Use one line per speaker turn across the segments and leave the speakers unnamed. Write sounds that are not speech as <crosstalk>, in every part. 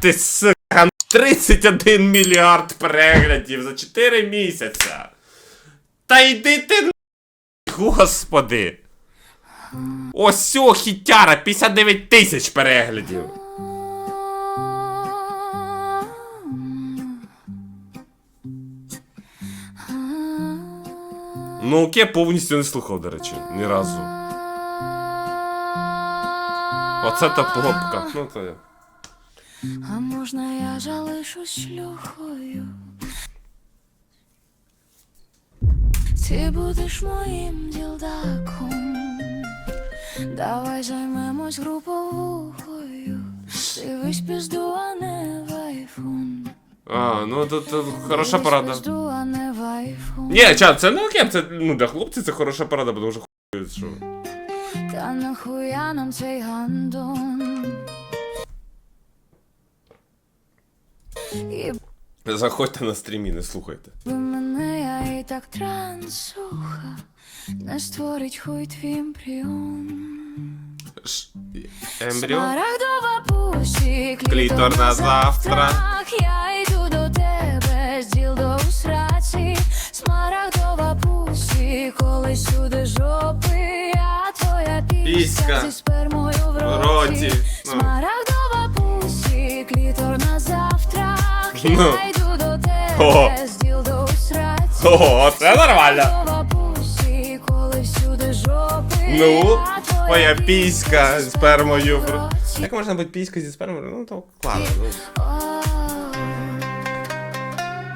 ти сука, 31 мільярд переглядів за 4 місяця. Та йди ти. Господи. Ось сьо, хітяра, 59 тисяч переглядів. Ну окей, повністю не слухав, до речі, ні разу. Оце та попка. Ну то я.
А можна я залишусь шлюхою? Ти будеш моїм ділдаком. Давай займемось груповухою. Дивись пізду, а не в айфон.
А, ну тут, хороша порада.
пізду, а не в айфон.
Ні, чат, це не окей, це ну для хлопців це хороша порада, тому що хуй, що.
Та нахуя нам цей гандон? І
Заходьте на стрімі, не слухайте.
би мене я і так трансуха. Не створить хуй твій ембріон.
Ш... Ембріо?
Смарагдова пусі,
Клітор на завтра.
Я йду до тебе з ділдо у сраці. Смарагдова пусі, коли сюди жопи, я твоя
Піська.
піська зі спермою в роті.
роті. Ну.
Я йду
О.
з ділдо у сраці.
О, це нормально. Ну,
я
твоя піська з спермою. Як можна бути піська зі спермою? Ну то ну.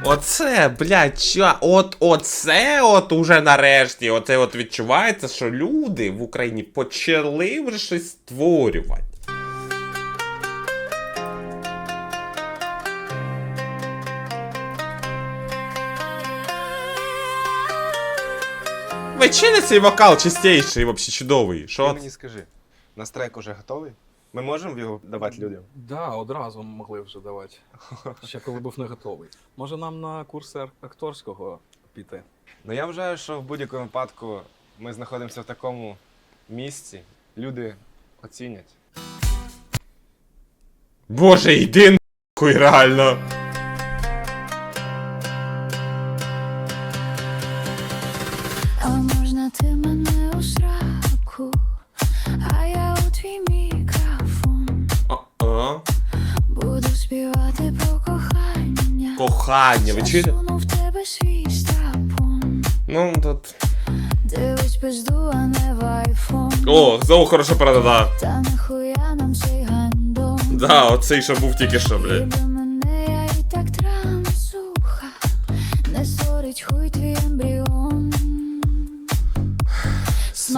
Оце, блядь, ча, от оце от уже нарешті, оце от відчувається, що люди в Україні почали вже щось створювати. Ви чили цей вокал чистейший, вообще чудовий.
Ти
Що?
мені скажи, наш трек уже готовий? Ми можемо його давати людям?
Да, одразу могли вже давати. <laughs> Ще коли був не готовий. Може нам на курси акторського піти?
Ну я вважаю, що в будь-якому випадку ми знаходимося в такому місці, люди оцінять.
Боже, йди нахуй, реально.
Можна ти мене у сраку, а я у твій мікрофон
О-о.
буду співати про кохання.
Кохання, ви чуєте?
В тебе свій страпон.
Ну, тут.
Дивись пизду, а не в айфон.
О, знову хороша порада, да.
Та нахуя нам цей гандон.
Да, оцей, що був тільки що, блядь.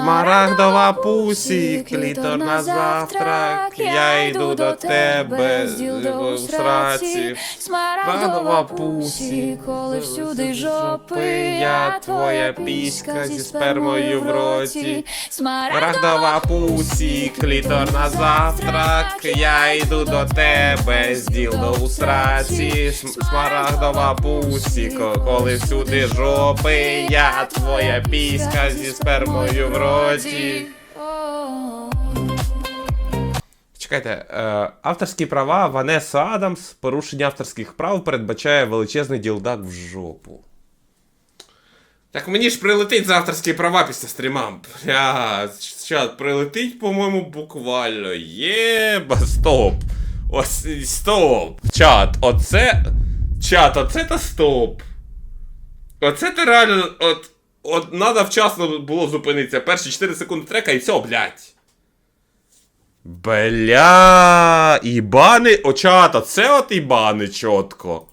Смарагдова пусі, клітор на завтрак. Я йду до тебе з у сраці.
Смарагдова пусі, коли всюди жопи, я твоя піська зі спермою в роті.
Смарагдова пусі, клітор на завтрак. Я йду до тебе з ділдо у сраці. См- Смарагдова пусі, коли всюди жопи. Я твоя піська зі спермою в роті. Чекайте, е, авторські права Ванеса Адамс, порушення авторських прав передбачає величезний ділдак в жопу. Так мені ж прилетить за авторські права після стріма. Бля, чат, прилетить, по-моєму, буквально. Єба, стоп. Ось, стоп. Чат, оце. Чат, оце та стоп. Оце ти реально. От. От надо вчасно було зупинитися. Перші 4 секунди трека і все, блядь. Бля, ібани, Очата, чата, це от ібани чітко.